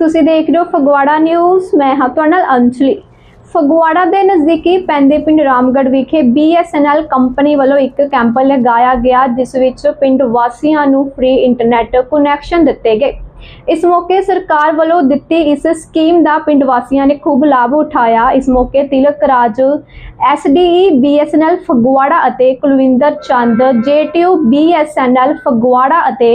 ਤੁਸੀਂ ਦੇਖ ਰਹੇ ਹੋ ਫਗਵਾੜਾ ਨਿਊਜ਼। ਮੈਂ ਹਾਂ ਤੁਹਾਡੇ ਨਾਲ ਅੰਜਲੀ ਫਗਵਾੜਾ ਦੇ ਨਜ਼ਦੀਕੀ ਪੈਂਦੇ ਪਿੰਡ ਰਾਮਗੜ੍ਹ ਵਿਖੇ BSNL ਕੰਪਨੀ ਵੱਲੋਂ ਇੱਕ ਕੈਂਪ ਲਗਾਇਆ ਗਿਆ, ਜਿਸ ਵਿੱਚ ਪਿੰਡ ਵਾਸੀਆਂ ਨੂੰ ਫ੍ਰੀ ਇੰਟਰਨੈਟ ਕੁਨੈਕਸ਼ਨ ਦਿੱਤੇ ਗਏ। ਇਸ ਮੌਕੇ ਸਰਕਾਰ ਵੱਲੋਂ ਦਿੱਤੀ ਇਸ ਸਕੀਮ ਦਾ ਪਿੰਡ ਵਾਸੀਆਂ ਨੇ ਖੂਬ ਲਾਭ ਉਠਾਇਆ। ਇਸ ਮੌਕੇ ਤਿਲਕ ਰਾਜ SDE BSNL ਫਗਵਾੜਾ ਅਤੇ ਕੁਲਵਿੰਦਰ ਚੰਦ JTU BSNL ਫਗਵਾੜਾ ਅਤੇ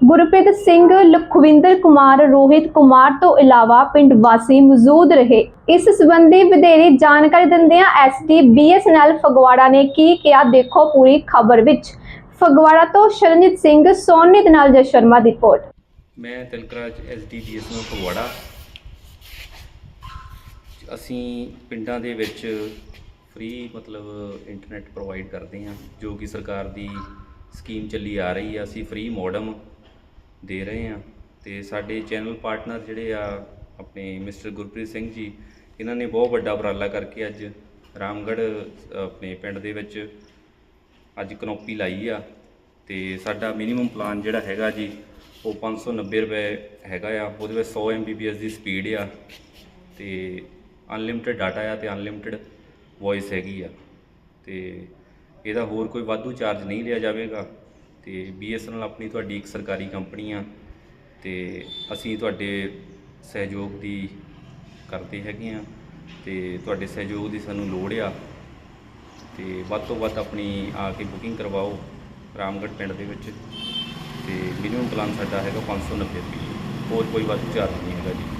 ਗੁਰਪ੍ਰੀਤ ਸਿੰਘ, ਲਖਵਿੰਦਰ ਕੁਮਾਰ, ਰੋਹਿਤ ਕੁਮਾਰ ਤੋਂ ਇਲਾਵਾ ਪਿੰਡ ਵਾਸੀ ਮੌਜੂਦ ਰਹੇ। ਇਸ ਸੰਬੰਧੀ ਵਧੇਰੇ ਜਾਣਕਾਰੀ ਦਿੰਦਿਆਂ ਐਸਡੀ ਬੀਐਸਐਨਐਲ ਫਗਵਾੜਾ ਨੇ ਕੀ ਕਿਹਾ, ਦੇਖੋ ਪੂਰੀ ਖਬਰ ਵਿੱਚ। ਫਗਵਾੜਾ ਤੋਂ ਸ਼ਰਨਜੀਤ ਸਿੰਘ, ਸੋਨੀ ਦੇ ਨਾਲ ਜੈ ਸ਼ਰਮਾ ਦੀ ਰਿਪੋਰਟ। ਮੈਂ ਤਿਲਕਰਾਜ ਐਸਡੀਡੀਐਸ ਨੂੰ ਫਗਵਾੜਾ। ਅਸੀਂ ਪਿੰਡਾਂ ਦੇ ਵਿੱਚ ਫ੍ਰੀ ਮਤਲਬ ਇੰਟਰਨੈਟ ਪ੍ਰੋਵਾਈਡ ਕਰਦੇ ਹਾਂ, ਜੋ ਕਿ ਸਰਕਾਰ ਦੀ ਸਕੀਮ ਚੱਲੀ ਆ ਰਹੀ ਆ। ਅਸੀਂ ਫ੍ਰੀ ਮੋਡਮ ਦੇ ਰਹੇ ਹਾਂ ਤੇ ਸਾਡੇ ਚੈਨਲ ਪਾਰਟਨਰ ਜਿਹੜੇ ਆ ਆਪਣੇ ਮਿਸਟਰ ਗੁਰਪ੍ਰੀਤ ਸਿੰਘ ਜੀ, ਇਹਨਾਂ ਨੇ ਬਹੁਤ ਵੱਡਾ ਉਪਰਾਲਾ ਕਰਕੇ ਅੱਜ ਰਾਮਗੜ੍ਹ ਆਪਣੇ ਪਿੰਡ ਦੇ ਵਿੱਚ ਅੱਜ ਕਨੋਪੀ ਲਾਈ ਆ ਤੇ ਸਾਡਾ ਮਿਨੀਮਮ ਪਲਾਨ ਜਿਹੜਾ ਹੈਗਾ ਜੀ, ਉਹ 590 ਰੁਪਏ ਹੈਗਾ ਆ, ਉਹਦੇ ਵਿੱਚ 100 Mbps ਦੀ ਸਪੀਡ ਆ ਤੇ ਅਨਲਿਮਿਟਿਡ ਡਾਟਾ ਆ ਤੇ ਅਨਲਿਮਿਟਿਡ ਵੌਇਸ ਹੈਗੀ ਆ ਤੇ ਇਹਦਾ ਹੋਰ ਕੋਈ ਵਾਧੂ ਚਾਰਜ ਨਹੀਂ ਲਿਆ ਜਾਵੇਗਾ। ਤੇ BSNL ਆਪਣੀ ਤੁਹਾਡੀ ਇੱਕ ਸਰਕਾਰੀ ਕੰਪਨੀ ਆ ਤੇ ਅਸੀਂ ਤੁਹਾਡੇ ਸਹਿਯੋਗ ਦੀ ਕਰਦੇ ਹੈਗੇ ਆ ਤੇ ਤੁਹਾਡੇ ਸਹਿਯੋਗ ਦੀ ਸਾਨੂੰ ਲੋੜ ਆ ਤੇ ਵੱਧ ਤੋਂ ਵੱਧ ਆਪਣੀ ਆ ਕੇ ਬੁਕਿੰਗ ਕਰਵਾਓ ਰਾਮਗੜ੍ਹ ਪਿੰਡ ਦੇ ਵਿੱਚ ਤੇ ਮਿਨੀਮਮ ਪਲਾਨ ਸਾਡਾ ਹੈਗਾ 590 ਰੁਪਏ। ਹੋਰ ਕੋਈ ਵਾਧੂ ਚਾਰਜ ਨਹੀਂ ਹੈਗਾ ਜੀ।